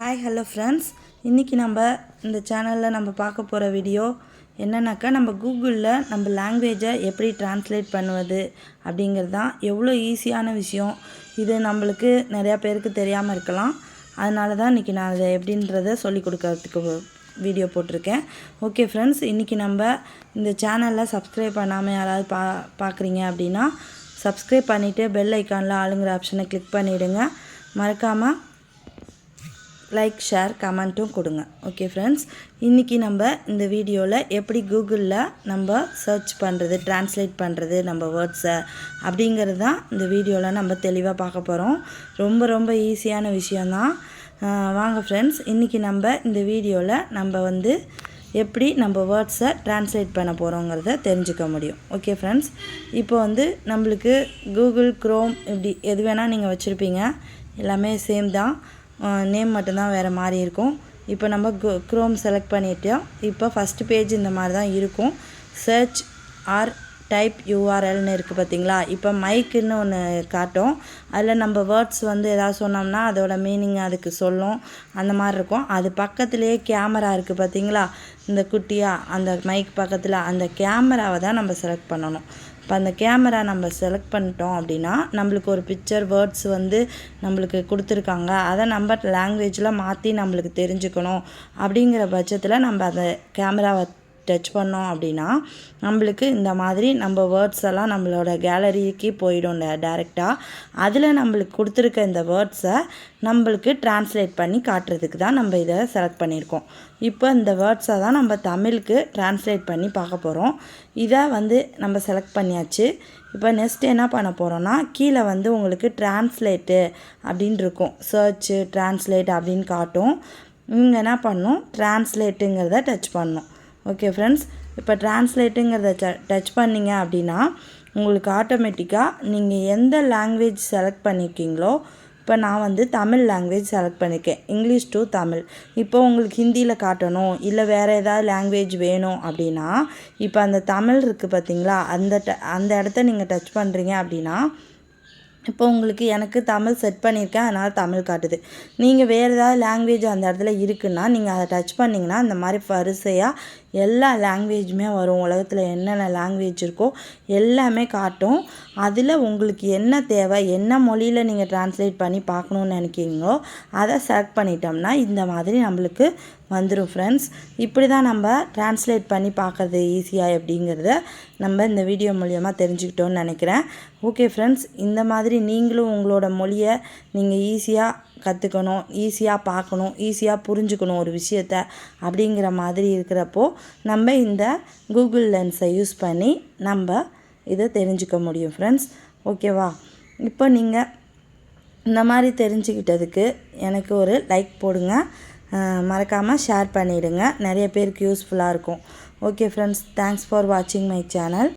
Hi hello friends இன்றைக்கி நம்ம இந்த சேனலில் நம்ம பார்க்க போகிற வீடியோ என்னென்னாக்கா நம்ம கூகுளில் நம்ம லாங்குவேஜை எப்படி டிரான்ஸ்லேட் பண்ணுவது அப்படிங்கிறது தான் எவ்வளோ ஈஸியான விஷயம். இது நம்மளுக்கு நிறையா பேருக்கு தெரியாமல் இருக்கலாம். அதனால தான் இன்றைக்கி நான் அதை எப்படின்றத சொல்லி கொடுக்கறதுக்கு வீடியோ போட்டிருக்கேன். ஓகே ஃப்ரெண்ட்ஸ் இன்றைக்கி நம்ம இந்த சேனலில் சப்ஸ்கிரைப் பண்ணாமல் யாராவது பா பார்க்குறீங்க அப்படின்னா சப்ஸ்கிரைப் பண்ணிவிட்டு பெல் ஐக்கானில் ஆளுங்கிற ஆப்ஷனை கிளிக் பண்ணிவிடுங்க மறக்காமல் லைக் ஷேர் கமெண்ட்டும் கொடுங்க. ஓகே ஃப்ரெண்ட்ஸ் இன்றைக்கி நம்ம இந்த வீடியோவில் எப்படி கூகுளில் நம்ம சர்ச் பண்ணுறது ட்ரான்ஸ்லேட் பண்ணுறது நம்ம வேர்ட்ஸை அப்படிங்கிறது தான் இந்த வீடியோவில் நம்ம தெளிவாக பார்க்க போகிறோம் ரொம்ப ரொம்ப ஈஸியான விஷயந்தான் வாங்க ஃப்ரெண்ட்ஸ் இன்றைக்கி நம்ம இந்த வீடியோவில் நம்ம வந்து எப்படி நம்ம வேர்ட்ஸை ட்ரான்ஸ்லேட் பண்ண போகிறோங்கிறத தெரிஞ்சுக்க முடியும். ஓகே ஃப்ரெண்ட்ஸ் இப்போ வந்து நம்மளுக்கு கூகுள் க்ரோம் இப்படி எது வேணால் நீங்கள் வச்சுருப்பீங்க. எல்லாமே சேம் தான். நேம் மட்டும்தான் வேறு மாதிரி இருக்கும். இப்போ நம்ம க்ரோம் செலக்ட் பண்ணிட்டோம் இப்போ ஃபஸ்ட்டு பேஜ் இந்த மாதிரி தான் இருக்கும். சர்ச் ஆர் டைப் யூஆர்எல்னு இருக்குது பார்த்தீங்களா இப்போ மைக்குன்னு ஒன்று காட்டும். அதில் நம்ம வேர்ட்ஸ் வந்து எதாவது சொன்னோம்னா அதோட மீனிங் அதுக்கு சொல்லும். அந்த மாதிரி இருக்கும். அது பக்கத்துலேயே கேமரா இருக்குது பார்த்தீங்களா இந்த குட்டியாக அந்த மைக் பக்கத்தில் அந்த கேமராவை தான் நம்ம செலக்ட் பண்ணணும். இப்போ அந்த கேமரா நம்ம செலக்ட் பண்ணிட்டோம் அப்படின்னா நம்மளுக்கு ஒரு பிக்சர் வேர்ட்ஸ் வந்து நம்மளுக்கு கொடுத்துருக்காங்க. அதை நம்ம லாங்குவேஜில் மாற்றி நம்மளுக்கு தெரிஞ்சுக்கணும். அப்படிங்கிற பட்சத்தில் நம்ம அந்த கேமராவை டச் பண்ணோம் அப்படின்னா நம்மளுக்கு இந்த மாதிரி நம்ம வேர்ட்ஸ் எல்லாம் நம்மளோட கேலரிக்கு போயிடும் டேரெக்டாக அதில் நம்மளுக்கு கொடுத்துருக்க இந்த வேர்ட்ஸை நம்மளுக்கு டிரான்ஸ்லேட் பண்ணி காட்டுறதுக்கு தான் நம்ம இதை செலக்ட் பண்ணியிருக்கோம். இப்போ இந்த வேர்ட்ஸை தான் நம்ம தமிழுக்கு டிரான்ஸ்லேட் பண்ணி பார்க்க போகிறோம் இதை வந்து நம்ம செலக்ட் பண்ணியாச்சு. இப்போ நெக்ஸ்ட் என்ன பண்ண போகிறோன்னா கீழே வந்து உங்களுக்கு டிரான்ஸ்லேட்டு அப்படின்னு இருக்கும். சர்ச்சு டிரான்ஸ்லேட் அப்படின்னு காட்டும். நீங்கள் என்ன பண்ணணும் டிரான்ஸ்லேட்டுங்கிறத டச் பண்ணணும் ஓகே ஃப்ரெண்ட்ஸ் இப்போ டிரான்ஸ்லேட்டுங்கிறத டச் பண்ணிங்க அப்படின்னா உங்களுக்கு ஆட்டோமேட்டிக்காக நீங்கள் எந்த லாங்குவேஜ் செலக்ட் பண்ணியிருக்கீங்களோ இப்போ நான் வந்து தமிழ் லாங்குவேஜ் செலக்ட் பண்ணியிருக்கேன் இங்கிலீஷ் டு தமிழ். இப்போ உங்களுக்கு ஹிந்தியில் காட்டணும் இல்லை வேறு ஏதாவது லாங்குவேஜ் வேணும் அப்படின்னா இப்போ அந்த தமிழ் இருக்குது பார்த்தீங்களா அந்த ட அந்த இடத்த நீங்கள் டச் பண்ணுறீங்க அப்படின்னா இப்போ உங்களுக்கு எனக்கு தமிழ் செட் பண்ணியிருக்கேன் அதனால் தமிழ் காட்டுது. நீங்கள் வேறு ஏதாவது லாங்குவேஜ் அந்த இடத்துல இருக்குன்னா நீங்கள் அதை டச் பண்ணிங்கன்னா அந்த மாதிரி வரிசையாக எல்லா லாங்குவேஜுமே வரும். உலகத்தில் என்னென்ன லாங்குவேஜ் இருக்கோ எல்லாமே காட்டும். அதில் உங்களுக்கு என்ன தேவை என்ன மொழியில் நீங்கள் ட்ரான்ஸ்லேட் பண்ணி பார்க்கணுன்னு நினைக்கிறீங்களோ அதை செலக்ட் பண்ணிட்டோம்னா இந்த மாதிரி நம்மளுக்கு வந்துடும் ஃப்ரெண்ட்ஸ் இப்படி தான் நம்ம ட்ரான்ஸ்லேட் பண்ணி பார்க்குறது ஈஸியாக அப்படிங்கிறத நம்ம இந்த வீடியோ மூலியமாக தெரிஞ்சுக்கிட்டோன்னு நினைக்கிறேன். ஓகே ஃப்ரெண்ட்ஸ் இந்த மாதிரி நீங்களும் உங்களோட மொழியை நீங்கள் ஈஸியாக கற்றுக்கணும் ஈஸியாக பார்க்கணும் ஈஸியாக புரிஞ்சுக்கணும் ஒரு விஷயத்த அப்படிங்கிற மாதிரி இருக்கிறப்போ நம்ம இந்த கூகுள் லென்ஸை யூஸ் பண்ணி நம்ம இதை தெரிஞ்சுக்க முடியும் ஃப்ரெண்ட்ஸ் ஓகேவா இப்போ நீங்கள் இந்த மாதிரி தெரிஞ்சுக்கிட்டதுக்கு எனக்கு ஒரு லைக் போடுங்க. மறக்காமல் ஷேர் பண்ணிவிடுங்க நிறைய பேருக்கு யூஸ்ஃபுல்லாக இருக்கும். ஓகே ஃப்ரெண்ட்ஸ் தேங்க்ஸ் ஃபார் வாட்சிங் மை சேனல்